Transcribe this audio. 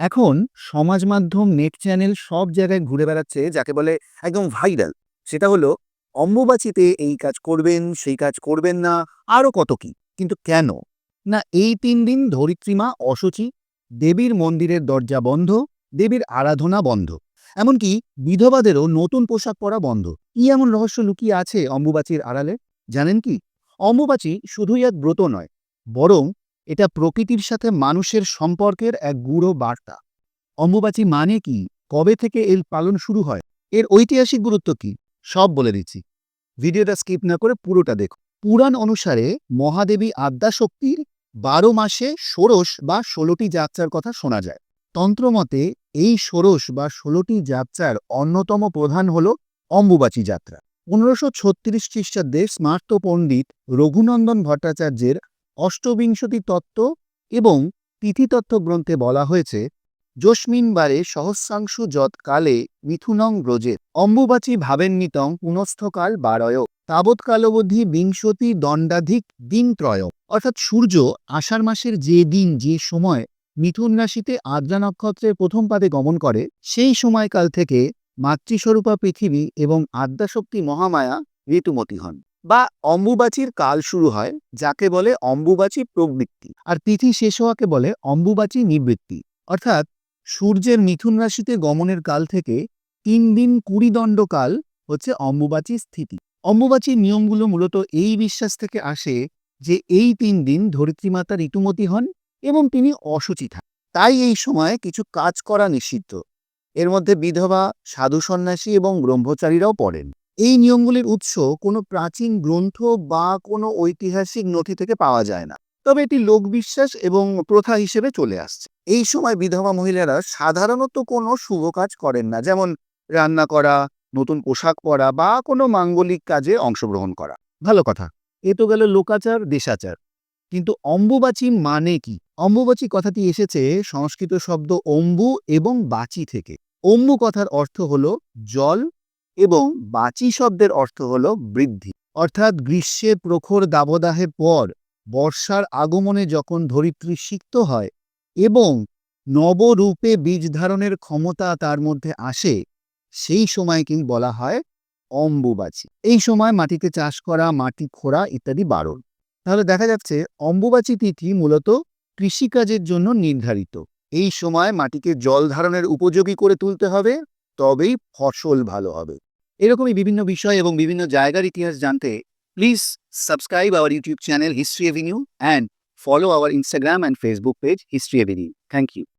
এখন সমাজ মাধ্যম নেট চ্যানেল সব জায়গায় ঘুরে বেড়াচ্ছে যাকে বলে একদম ভাইরাল। সেটা হলো, অম্বুবাচীতে এই কাজ করবেন, সেই কাজ করবেন না আরও কত কি? কিন্তু কেন? না, এই তিন দিন ধরিত্রীমা অসুচি, দেবীর মন্দিরের দরজা বন্ধ, দেবীর আরাধনা বন্ধ। এমনকি বিধবাদেরও নতুন পোশাক পরা বন্ধ। কি এমন রহস্য লুকিয়ে আছে অম্বুবাচীর আড়ালে? জানেন কি? অম্বুবাচী শুধুই এক ব্রত নয়, বরং এটা প্রকৃতির সাথে মানুষের সম্পর্কের এক গূঢ় বার্তা। অম্বুবাচী মানে কি? কবে থেকে এর পালন শুরু হয়? এর ঐতিহাসিক গুরুত্ব কি? সব বলে দিচ্ছি। ভিডিওটা স্কিপ না করে পুরোটা দেখো। পুরাণ অনুসারে মহাদেবী আদ্যাশক্তির বারো মাসে ষোড়শ বা ষোলোটি যাত্রার কথা শোনা যায়। তন্ত্রমতে এই ষোড়শ বা ষোলোটি যাত্রার অন্যতম প্রধান হল অম্বুবাচী যাত্রা। পনেরোশো ছত্রিশ খ্রিস্টাব্দে স্মার্ত পণ্ডিত রঘুনন্দন ভট্টাচার্যের অষ্টবিংশতি তত্ত্ব এবং তিথিতত্ত্ব গ্রন্থে বলা হয়েছে, যস্মিনবারে সহস্রাংশু যৎকালে মিথুনং ব্রজে অম্বুবাচী ভাবেন্নিতং পুনস্থকাল বারয় তাবৎকালবধি বিংশতি দণ্ডাধিক দিনত্রয়। অর্থাৎ সূর্য আষাঢ় মাসের যে দিন, যে সময় মিথুন রাশিতে আদ্রা নক্ষত্রের প্রথম পাদে গমন করে, সেই সময়কাল থেকে মাতৃস্বরূপা পৃথিবী এবং আদ্যাশক্তি মহামায়া ঋতুমতি হন। বা অম্বুবাচীর কাল শুরু হয়, যাকে বলে অম্বুবাচী প্রবৃত্তি। আর তিথি শেষ হওয়াকে বলে অম্বুবাচী নিবৃত্তি। অর্থাৎ সূর্যের মিথুন রাশিতে গমনের কাল থেকে তিন দিন কুড়ি দণ্ড কাল হচ্ছে অম্বুবাচী স্থিতি। অম্বুবাচীর নিয়মগুলো মূলত এই বিশ্বাস থেকে আসে যে এই তিন দিন ধরিত্রীমাতা ঋতুমতি হন এবং তিনি অসুচি থাকেন তাই এই সময়ে কিছু কাজ করা নিষিদ্ধ। এর মধ্যে বিধবা, সাধু সন্ন্যাসী এবং ব্রহ্মচারীরাও পড়েন। এই নিয়মগুলির উৎস কোনো প্রাচীন গ্রন্থ বা কোনো ঐতিহাসিক নথি থেকে পাওয়া যায় না। তবে এটি লোকবিশ্বাস এবং প্রথা হিসেবে চলে আসছে। এই সময় বিধবা মহিলারা সাধারণত কোনো শুভ কাজ করেন না, যেমন রান্না করা, নতুন পোশাক পরা বা কোনো মাঙ্গলিক কাজে অংশগ্রহণ করা। ভালো কথা। এ তো গেল লোকাচার, দেশাচার। কিন্তু অম্বুবাচী মানে কি? অম্বুবাচী কথাটি এসেছে সংস্কৃত শব্দ অম্বু এবং বাচি থেকে। অম্বু কথার অর্থ হলো জল এবং বাচি শব্দের অর্থ হল বৃদ্ধি। অর্থাৎ গ্রীষ্মের প্রখর দাবদাহের পর বর্ষার আগমনে যখন ধরিত্রী সিক্ত হয় এবং নবরূপে বীজ ধারণের ক্ষমতা তার মধ্যে আসে, সেই সময়কে বলা হয়? অম্বুবাচী। এই সময় মাটিতে চাষ করা, মাটি খোঁড়া ইত্যাদি বারণ। তাহলে দেখা যাচ্ছে অম্বুবাচী তিথি মূলত কৃষিকাজের জন্য নির্ধারিত। এই সময় মাটিকে জল ধারণের উপযোগী করে তুলতে হবে, তবেই ফসল ভালো হবে। এরকমই বিভিন্ন বিষয় এবং বিভিন্ন জায়গার ইতিহাস জানতে please subscribe our YouTube channel history avenue and follow our Instagram and Facebook page history avenue thank you